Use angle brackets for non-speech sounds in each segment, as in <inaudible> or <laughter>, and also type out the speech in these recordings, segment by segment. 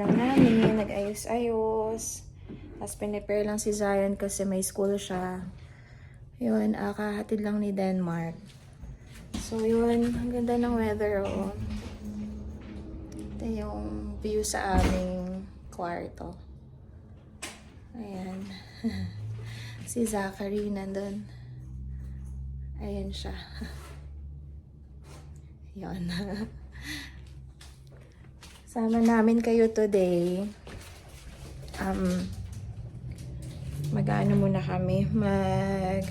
lang namin, nag-ayos-ayos. Tapos pinipare lang si Zion kasi may school siya. Yun, ah, kahatid lang ni Denmark. So yun, ang ganda ng weather oh. Ito yung view sa aming kwarto. Ayan. <laughs> si Zachary nandun. Ayan siya. <laughs> Yun. <laughs> Sama namin kayo today. Um, mag-ano muna kami, mag...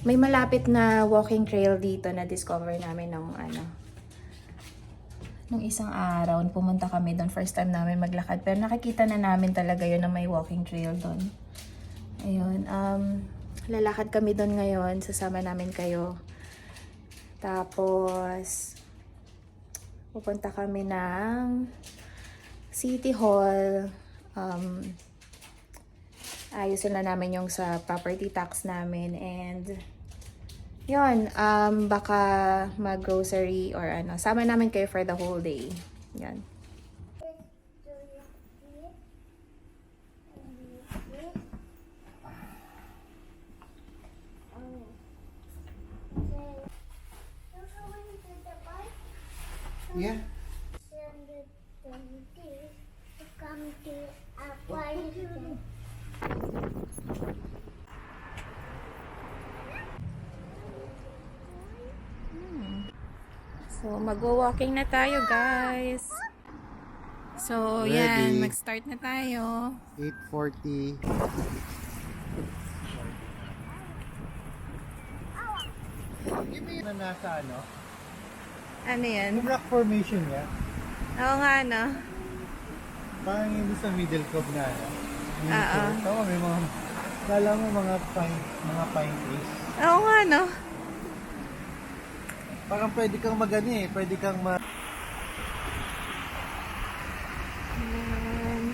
May malapit na walking trail dito na discover namin nung ano, nung isang araw, pumunta kami doon. First time namin maglakad. Pero nakikita na namin talaga yun na may walking trail doon. Ayun. Um, lalakad kami doon ngayon. Sasama namin kayo. Tapos, pupunta kami ng City Hall. Um, ayusin na namin yung sa property tax namin. And, yun, um, baka mag-grocery or ano. Sama namin kayo for the whole day. Yan. Yeah. So, mag-walking na tayo, guys. So, Ready. yan. Mag-start na tayo. 840. Yung na nasa ano? Ano yan? Yung rock formation niya. Oo nga, no? Parang yung sa middle cove na ano. Oo. Tama, may mga, kala mo mga pine, mga pine trees. Oo nga, no? Parang pwede kang magani eh. Pwede kang ma... Ayan.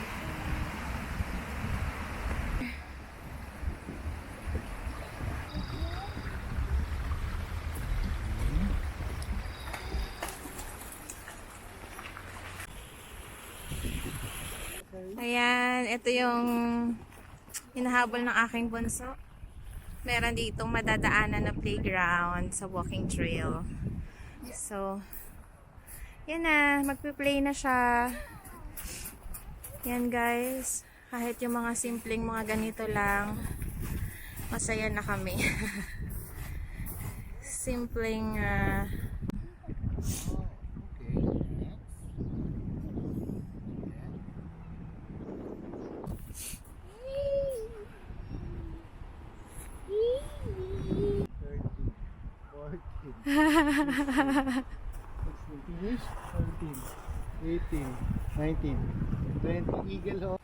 Ayan, ito yung hinahabol ng aking bunso. Meron ditong madadaanan na playground sa walking trail. So, yan na, magpe-play na siya. Yan guys, kahit yung mga simpleng mga ganito lang, masaya na kami. <laughs> simpleng ah, 18, 19, 20. Eagle ho.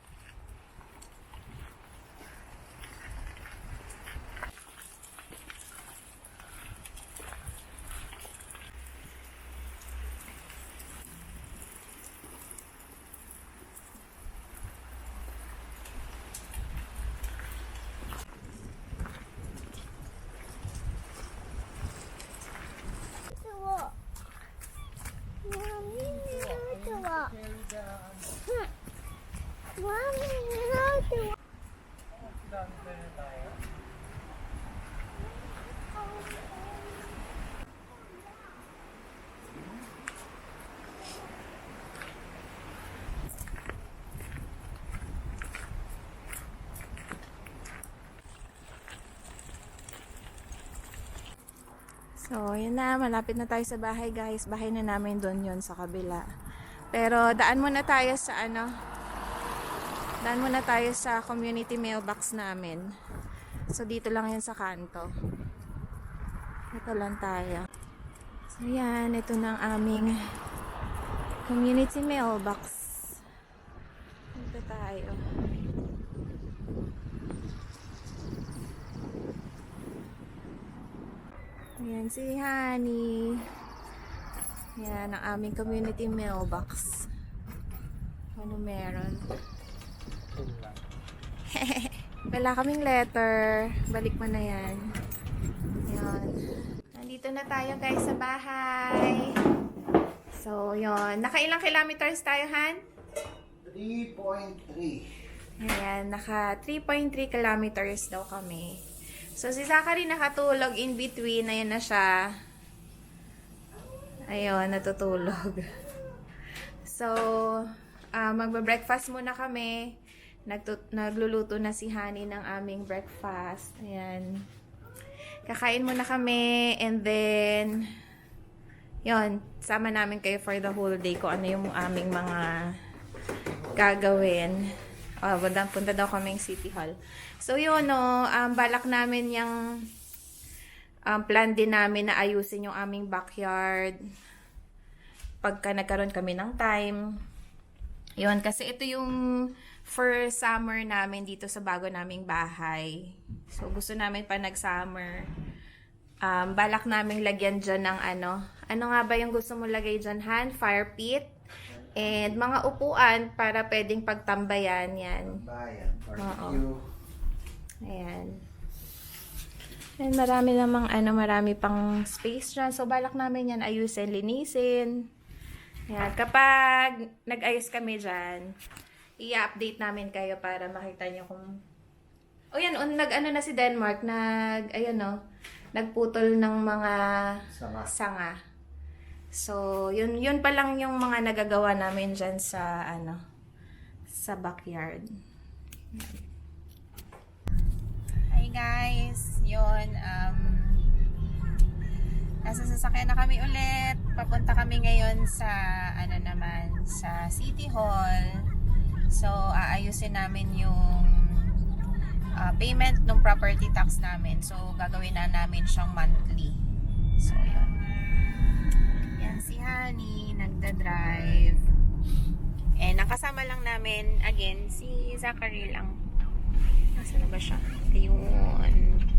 So, yun na. Malapit na tayo sa bahay, guys. Bahay na namin doon yon sa kabila. Pero, daan muna tayo sa ano. Daan muna tayo sa community mailbox namin. So, dito lang yun sa kanto. Ito lang tayo. So, yan. Ito na ang aming community mailbox. Dito tayo. Ayan si Honey. Yan ang aming community mailbox. Ano meron? <laughs> Wala kaming letter. Balik mo na yan. Yan. Nandito nandito na tayo guys sa bahay. So, yon Nakailang kilometers tayo, Han? 3.3. Ayan, naka 3.3 kilometers daw kami. So, si Zachary nakatulog in between. Ayan na siya. Ayun, natutulog. <laughs> So, ah, magbe-breakfast muna kami. Nagtu- nagluluto na si Honey ng aming breakfast. Ayan. Kakain muna kami and then yon sama namin kayo for the whole day kung ano yung aming mga gagawin. Oh, punta daw kaming City Hall. So, yun, no, um, balak namin yung um, plan din namin na ayusin yung aming backyard pagka nagkaroon kami ng time. Yun, kasi ito yung first summer namin dito sa bago naming bahay. So, gusto namin pa nag-summer. Um, balak namin lagyan dyan ng ano. Ano nga ba yung gusto mo lagay dyan, Han? Fire pit. And mga upuan para pwedeng pagtambayan. Yan. Bayan, barbecue. Ayan. And marami namang ano, marami pang space dyan. So, balak namin yan ayusin, linisin. Ayan. Kapag nag-ayos kami dyan, i-update namin kayo para makita nyo kung... O yan, un, nag-ano na si Denmark, nag, ayun no, nagputol ng mga Sanga. sanga. So, yun, yun pa lang yung mga nagagawa namin dyan sa, ano, sa backyard. Guys! Yun, um, nasa sasakyan na kami ulit. Papunta kami ngayon sa, ano naman, sa City Hall. So, aayusin namin yung ah, payment ng property tax namin. So, gagawin na namin siyang monthly. So, yun. Yan si Honey, nagda-drive. And nakasama lang namin, again, si Zachary lang. Nasaan na ba siya? Ayun.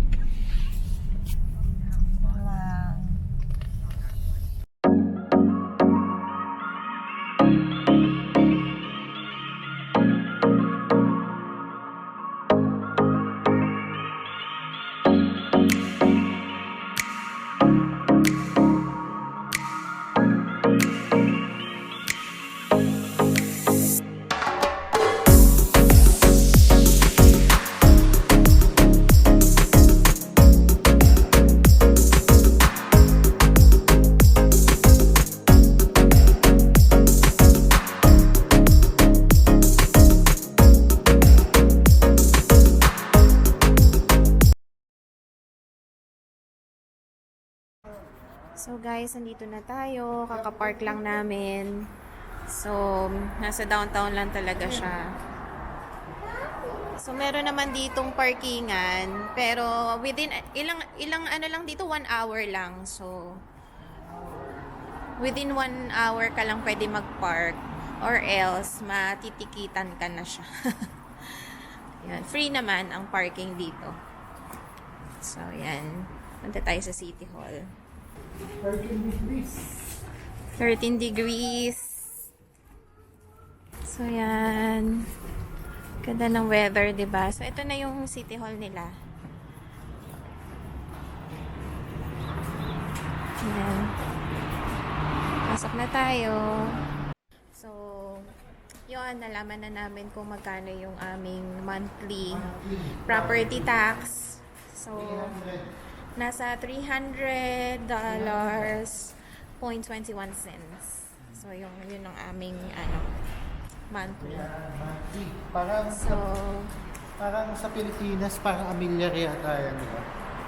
So guys, nandito na tayo. Kakapark lang namin. So, nasa downtown lang talaga siya. So, meron naman ditong parkingan. Pero, within, ilang, ilang ano lang dito, one hour lang. So, within one hour ka lang pwede mag-park. Or else, matitikitan ka na siya. <laughs> yan. Free naman ang parking dito. So, yan. Punta tayo sa City Hall. 13 degrees. 13 degrees. So, yan. Ganda ng weather, ba? So, ito na yung City Hall nila. Yan. Pasok na tayo. So, yun, nalaman na namin kung magkano yung aming monthly property tax. So, nasa $300 0.21 cents. So, yung, yun ang aming, ano, monthly. Monthly. Parang, So, parang sa Pilipinas, parang amilyar yata yan, di ba?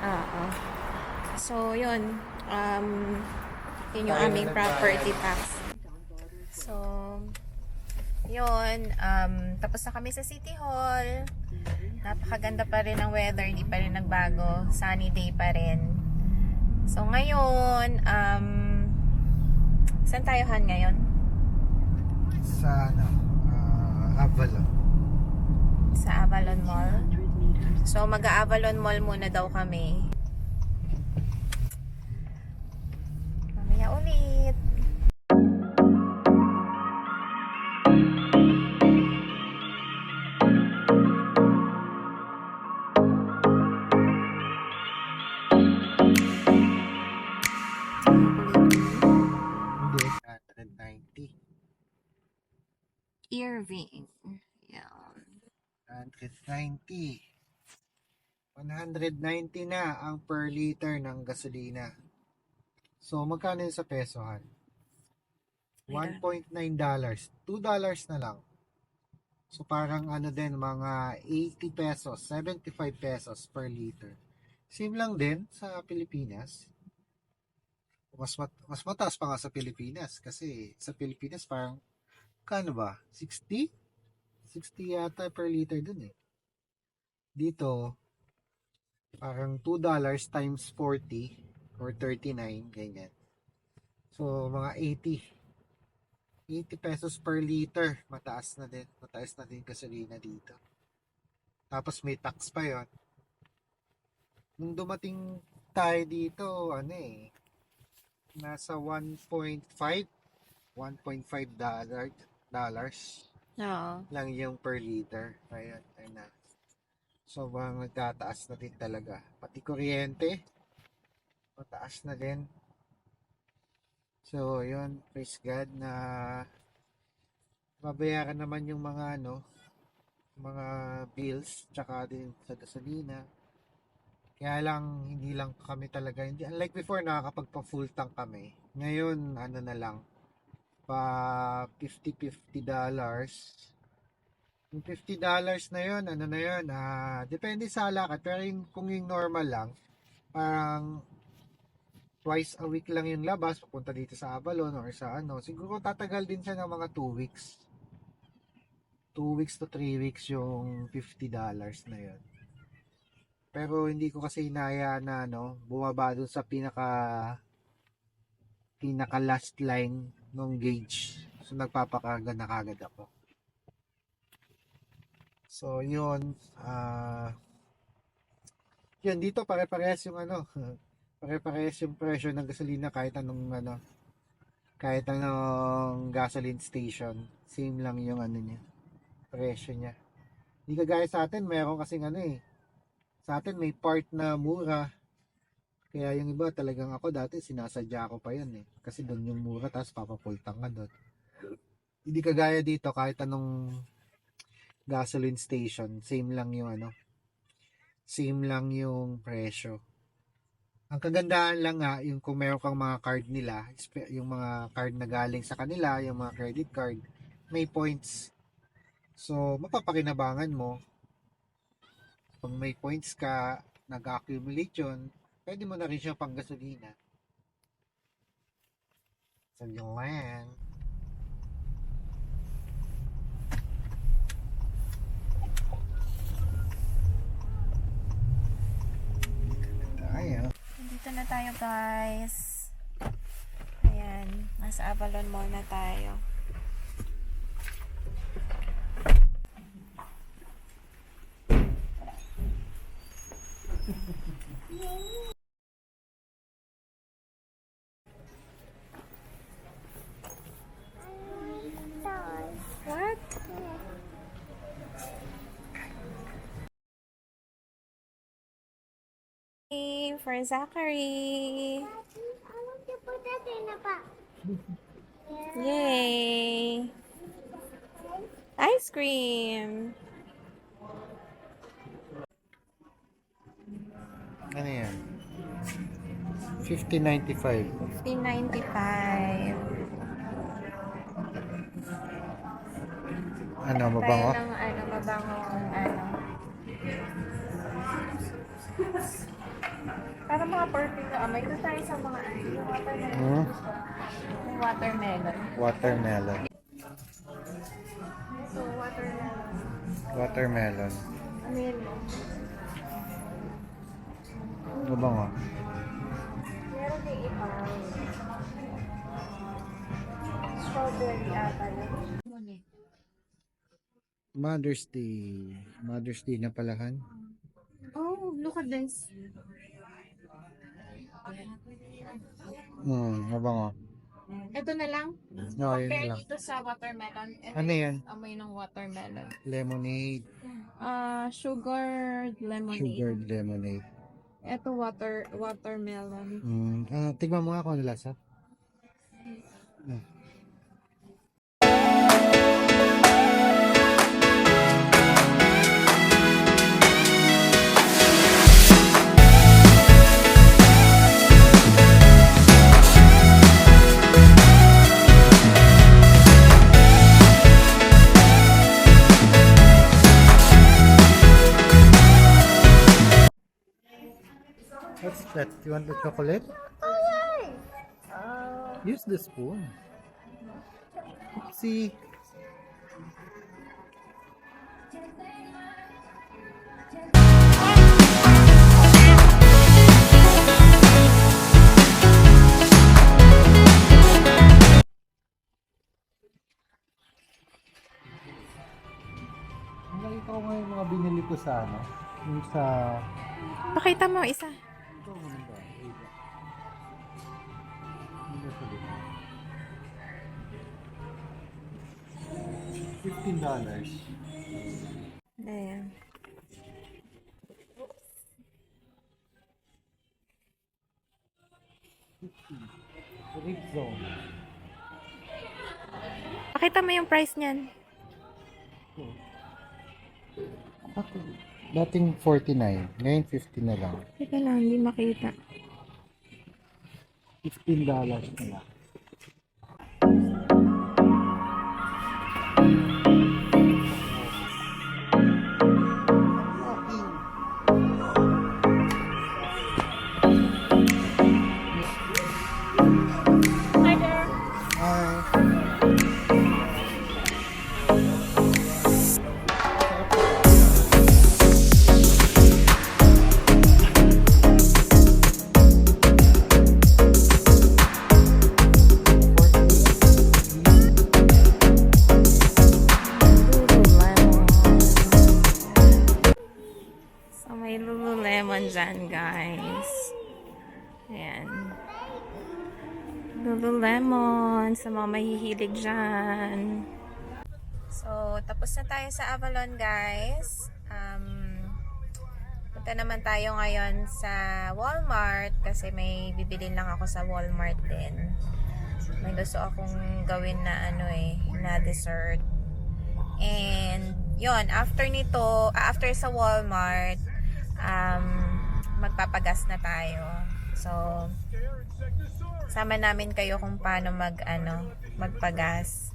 oo. So, yun. Um, yun yung aming property tax. So, yun. Um, tapos na kami sa City Hall. Napakaganda pa rin ang weather. Hindi pa rin nagbago. Sunny day pa rin. So, ngayon, um, saan tayo Han ngayon? Sa, ano, ah, Avalon. Sa Avalon Mall. So, mag-Avalon Mall muna daw kami. Mamaya ulit. Irving. Yan. 190. 190 na ang per liter ng gasolina. So, magkano yun sa pesohan? Ayan. 1.9 dollars. 2 dollars na lang. So, parang ano din, mga 80 pesos, 75 pesos per liter. Same lang din sa Pilipinas. Mas, mat- mas mataas pa nga sa Pilipinas kasi sa Pilipinas parang, kano ba? 60? 60 yata per liter dun eh. Dito, parang 2 dollars times 40 or 39, ganyan. So, mga 80. 80 pesos per liter. Mataas na din. Mataas na din gasolina dito. Tapos may tax pa yon. Nung dumating tayo dito, ano eh, nasa 1.5 1.5 dollar dollars Oo. lang yung per liter. Ayun, ayun na. Sobrang nagtataas na din talaga. Pati kuryente, mataas na din. So, yun, praise God na babayaran naman yung mga ano, mga bills, tsaka din sa gasolina. Kaya lang, hindi lang kami talaga, hindi, unlike before, nakakapagpa full tank kami. Ngayon, ano na lang, pa 50-50 dollars. Yung 50 dollars na yun, ano na yun, ah, depende sa lakad. Pero yung, kung yung normal lang, parang twice a week lang yung labas, papunta dito sa Avalon or sa ano, siguro tatagal din siya ng mga 2 weeks. 2 weeks to 3 weeks yung 50 dollars na yun. Pero hindi ko kasi inaya na ano, bumaba dun sa pinaka pinaka last line ng gauge. So nagpapakarga na kagad ako. So yun, ah yun dito pare-parehas yung ano, <laughs> pare-parehas yung presyo ng gasolina kahit anong ano, kahit anong gasoline station, same lang yung ano niya, presyo niya. Hindi kagaya sa atin, meron kasing ano eh, sa atin may part na mura, kaya yung iba talagang ako dati sinasadya ko pa yan eh. Kasi doon yung mura tapos papapultang ka doon. Hindi kagaya dito kahit anong gasoline station, same lang yung ano. Same lang yung presyo. Ang kagandahan lang nga, yung kung meron kang mga card nila, yung mga card na galing sa kanila, yung mga credit card, may points. So, mapapakinabangan mo. Pag may points ka, nag-accumulate yun, pwede mo na rin siya pang gasolina. So, yun lang. Tayo. Dito na tayo guys. Ayan. Nasa Avalon Mall na tayo. What? <laughs> For Zachary. Yay! Ice cream! Ano yan? 5095. 15.95. Ano, Tayo mabango? ng ano, mabangong ano. Para mga perfume na amoy. Ito tayo sa mga ano. yung Watermelon. Hmm? May watermelon. Watermelon. So, watermelon. Watermelon. Ano yun mo? Mabango. Meron din iba. Strawberry ata yun. Mother's Day. Mother's Day na palahan. Oh, look at this. Hmm, mabango. Ito na lang. No, yun Compare lang. dito sa watermelon. Ito Ano yan? yung amoy ng watermelon. Lemonade. Ah, sugar lemonade. Sugared lemonade. Ito water watermelon. Hmm. Ah, tignan mo nga kung ano lasa. Ah. What's that? You want the chocolate? Use the spoon. Oopsie. Nakita ko nga yung mga binili ko sa ano, yung sa... Pakita mo isa. Ito, ano ba? Wait lang. Ano ba sa likod? Fifteen dollars. Ayan. Red zone. Pakita mo yung price niyan. Ako, dating 49, ngayon 50 na lang. Teka lang, hindi makita. 15 dollars na lang. Lululemon sa mga mahihilig dyan. So, tapos na tayo sa Avalon, guys. Um, punta naman tayo ngayon sa Walmart kasi may bibilin lang ako sa Walmart din. May gusto akong gawin na ano eh, na dessert. And, yon after nito, ah, after sa Walmart, um, magpapagas na tayo. So, sama namin kayo kung paano mag, ano, magpagas.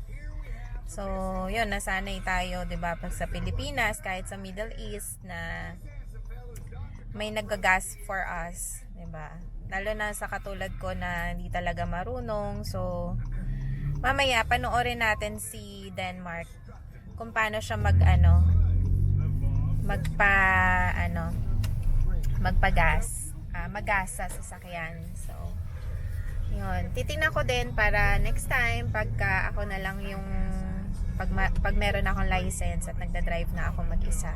So, yun, nasanay tayo, 'di ba pag sa Pilipinas, kahit sa Middle East, na may naggagas for us, 'di ba Lalo na sa katulad ko na hindi talaga marunong. So, mamaya, panoorin natin si Denmark kung paano siya mag ano magpa ano magpagas ah, magasa sa sasakyan so yun titingnan ko din para next time pagka ako na lang yung pag, pag meron akong license at nagda-drive na ako mag-isa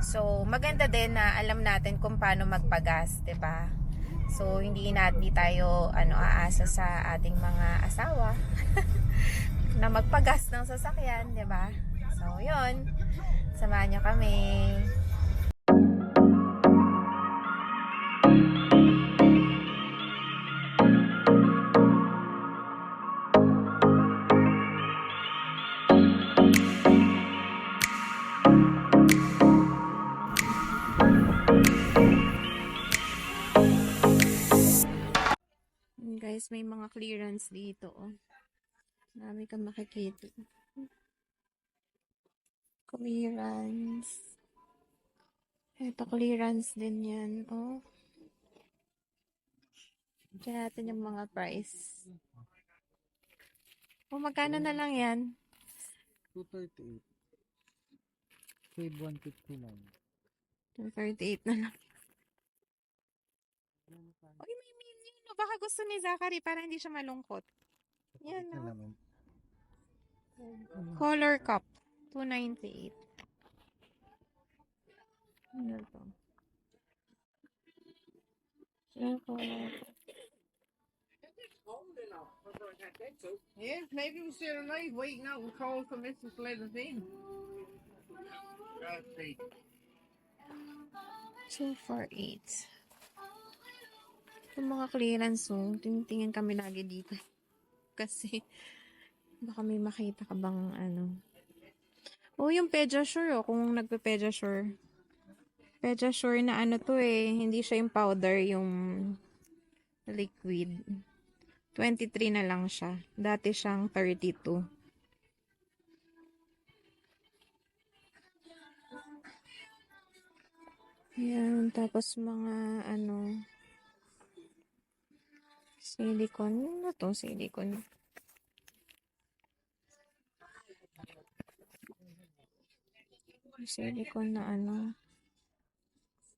so maganda din na alam natin kung paano magpagas 'di ba so hindi na hindi tayo ano aasa sa ating mga asawa <laughs> na magpagas ng sasakyan, 'di ba? So, 'yun. Samahan niyo kami. Guys, may mga clearance dito. Oh. Marami kang makikita. Clearance. Ito, clearance din yan. Oh. Diyan natin yung mga price. Oh, magkano na lang yan? 238. Save 159. 238 na lang. Uy, may? Baka gusto ni Zachary para hindi siya malungkot. Yan, na no? naman. Color cup. 298. Ano to? Yan, color cup. Yeah, maybe we should have left waiting out and called for Mrs. let us in. Two for eight. Yung mga clearance, oh, tingin kami lagi dito. <laughs> Kasi, baka may makita ka bang ano. Oh, yung Pediasure, oh, kung nagpe-Pediasure. Pediasure na ano to eh, hindi siya yung powder, yung liquid. 23 na lang siya. Dati siyang 32. Yan, tapos mga ano, Silicone. Ano to? Silicone. Silicone na ano.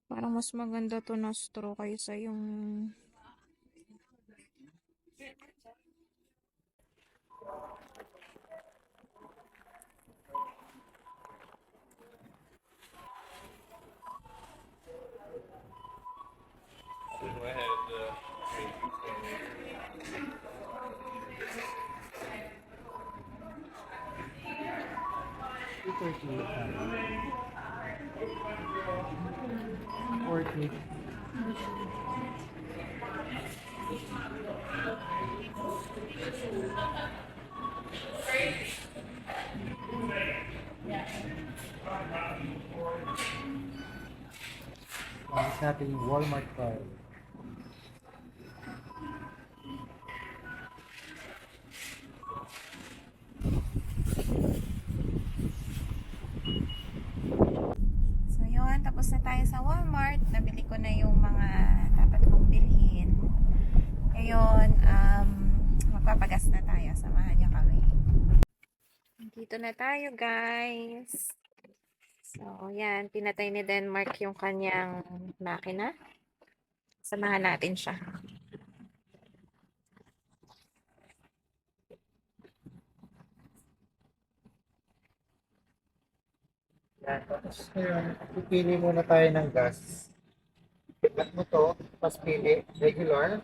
Parang mas maganda to na straw kaysa yung Forty. Tapos Walmart. Sa Walmart. Nabili ko na yung mga dapat kong bilhin. Ngayon, um, magpapagas na tayo. Samahan niyo kami. Dito na tayo, guys. So, yan. Pinatay ni Denmark yung kanyang makina. Samahan natin siya. Yan, tapos ngayon, pipili muna tayo ng gas. At mo to, tapos pili, regular,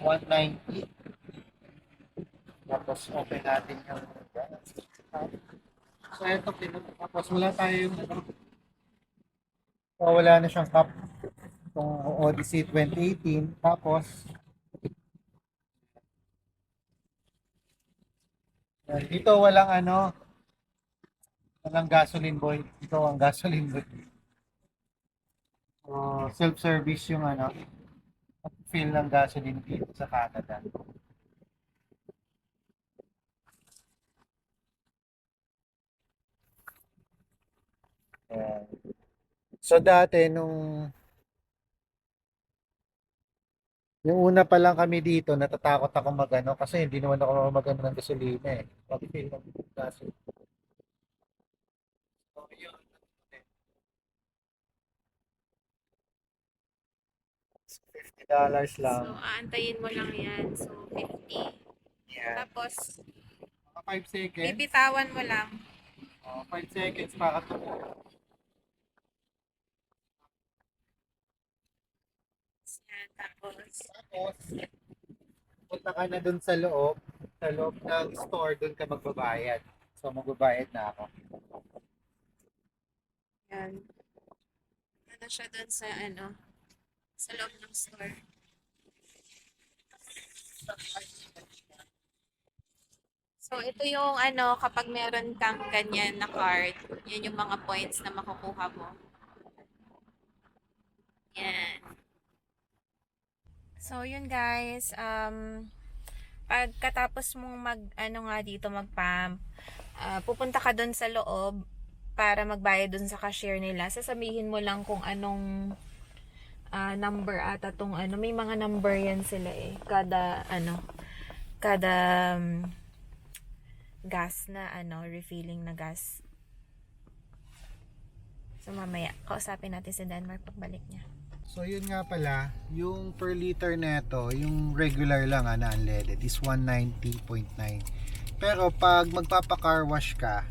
190. Tapos open natin yung gas. So ito, pinu- tapos wala tayo yung ano, so, wala na siyang cup. Itong Odyssey 2018. Tapos, dito walang ano, Walang gasoline boy. Ito ang gasoline boy. So, self-service yung ano, fill ng gasoline dito sa Canada. Ayan. So dati nung yung una pa lang kami dito, natatakot ako magano kasi hindi naman ako magano ng gasolina eh. Pag-fill ng gasoline. So, yun. Fifty dollars lang. So, aantayin mo lang yan. So, 50. Yan. Tapos, Mga 5 seconds. bibitawan mo lang. 5 seconds para tumulo. Yan, tapos, Tapos, punta ka na dun sa loob. Sa loob ng store, dun ka magbabayad. So, magbabayad na ako. yan. Ano siya doon sa, ano, sa loob ng store. So, ito yung ano, kapag meron kang ganyan na card, yun yung mga points na makukuha mo. Yan. So, yun guys, um, pagkatapos mong mag, ano nga dito, mag-pump, ah, pupunta ka doon sa loob para magbayad doon sa cashier nila. Sasabihin mo lang kung anong ah, number ata tong ano. May mga number yan sila eh. Kada, ano, kada um, gas na ano, refilling na gas. So mamaya, kausapin natin si Denmark pagbalik niya. So, yun nga pala, yung per liter neto, yung regular lang ah, unleaded is 190.9. Pero pag magpapa-car wash ka,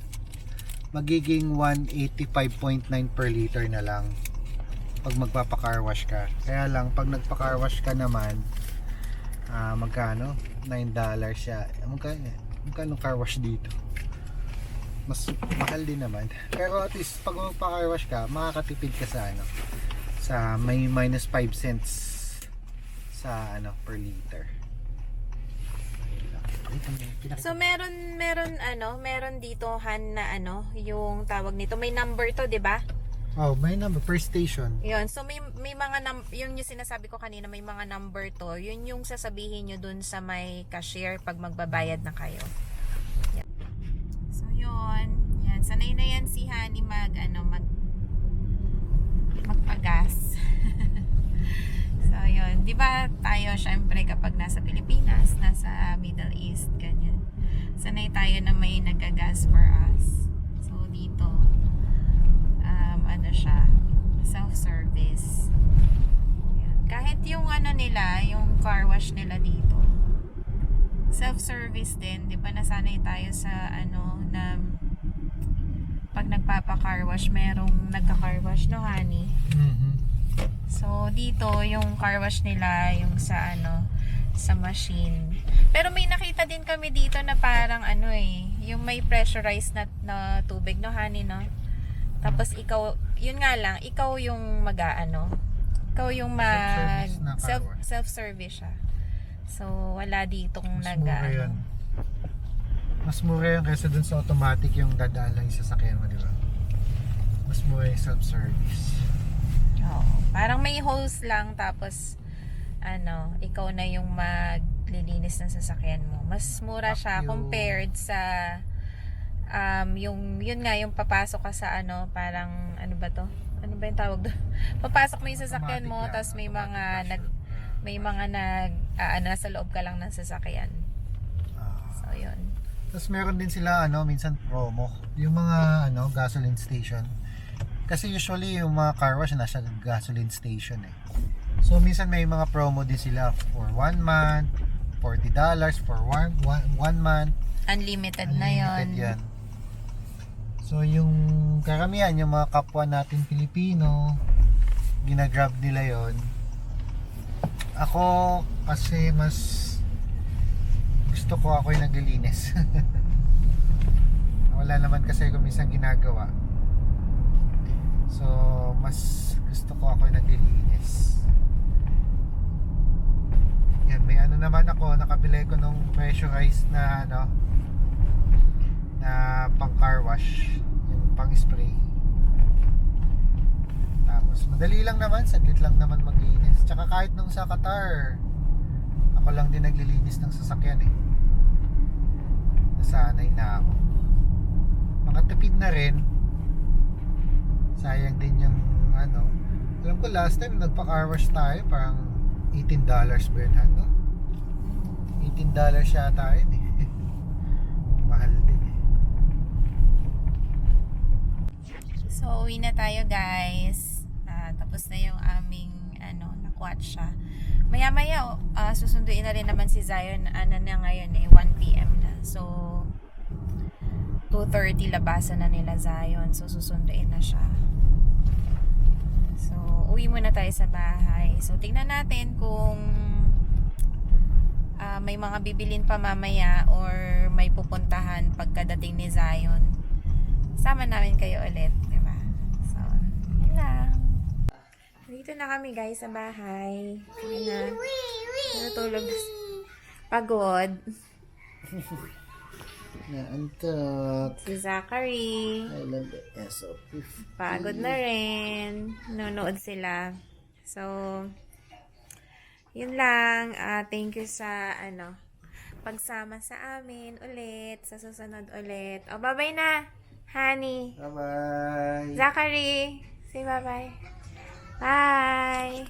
magiging 185.9 per liter na lang pag magpapa-car wash ka. Kaya lang, pag nagpa-car wash ka naman, ah magkano? 9 dollars siya. Magkano, magkano car wash dito? Mas mahal din naman. Pero at least, pag magpa-car wash ka, makakatipid ka sa ano, sa may minus 5 cents sa ano per liter. So meron meron ano, meron dito han na ano, yung tawag nito, may number to, 'di ba? Oh, may number per station. Yun. So, may, may mga, num- yun yung sinasabi ko kanina, may mga number to. Yun yung sasabihin nyo dun sa may cashier pag magbabayad na kayo. Yan. So, yun. Yan. Sanay na yan si Honey mag, ano, mag, magpagas. <laughs> so, yun. Di ba tayo, syempre, kapag nasa Pilipinas, nasa Middle East, ganyan. Sanay tayo na may nagagas for us. So, dito, um, ano siya, self-service. Yan. Kahit yung ano nila, yung car wash nila dito, self-service din. Di ba nasanay tayo sa ano, na pag nagpapa-car wash, merong nagka-car wash, no, honey? Mhm. So, dito, yung car wash nila, yung sa ano, sa machine. Pero may nakita din kami dito na parang ano eh, yung may pressurized na, na tubig, no, honey, no? Tapos ikaw, yun nga lang, ikaw yung mag-ano, ikaw yung mag, Self-service self-service siya. So, wala ditong Mas nag, mura ano. yun. Mas mura yun kaysa dun sa automatic yung dadaan lang yung sasakyan mo, di ba? Mas mura yung self-service. Oo. Parang may hose lang tapos ano, ikaw na yung maglilinis ng sasakyan mo. Mas mura siya Vacuum. compared sa um, yung yun nga yung papasok ka sa ano, parang ano ba to? Ano ba yung tawag doon? <laughs> Papasok mo yung sasakyan mo Automatic lang, tapos may mga automatic nag flush. May mga nag ah, ano, sa loob ka lang ng sasakyan. Ah. So yun. Tapos meron din sila ano, minsan promo. Yung mga ano, gasoline station. Kasi usually yung mga car wash nasa gasoline station eh. So minsan may mga promo din sila for one month, $40 for one, one, one month. Unlimited, na Unlimited yon. yan. So yung karamihan, yung mga kapwa natin Pilipino, ginagrab nila yon. Ako kasi mas gusto ko ako yung naglilinis. <laughs> Wala naman kasi ako minsan ginagawa. So mas gusto ko ako yung naglilinis. Yan, may ano naman ako, nakabili ko nung pressurized na ano, na pang car wash yung pang spray tapos madali lang naman saglit lang naman maglinis. Tsaka kahit nung sa Qatar ako lang din naglilinis ng sasakyan eh. Nasanay na ako. Makatipid na rin. Sayang din yung ano alam ko last time nagpa car wash tayo parang 18 dollars ba yun no? 18 dollars yata yun eh. <laughs> Mahal din eh. So, uwi na tayo guys. Tapos na yung aming ano, nakwatch siya. Maya maya, ah, susunduin na rin naman si Zion. Ano na ngayon eh, 1pm na. So, 2.30 labasan na nila Zion. So, susunduin na siya. So, uwi muna tayo sa bahay. So, tingnan natin kung ah, may mga bibilin pa mamaya or may pupuntahan pagkadating ni Zion sama namin kayo ulit, di ba? So, yun lang. Dito na kami guys sa bahay. Kaya na, natulog na. Pagod. Naantok. Si Zachary. I love the SOP. Pagod na rin. Nunood sila. So, yun lang. Ah, thank you sa, ano, pagsama sa amin ulit. Sa susunod ulit. O, bye-bye na, honey. Bye-bye. Zachary, say bye-bye. Bye.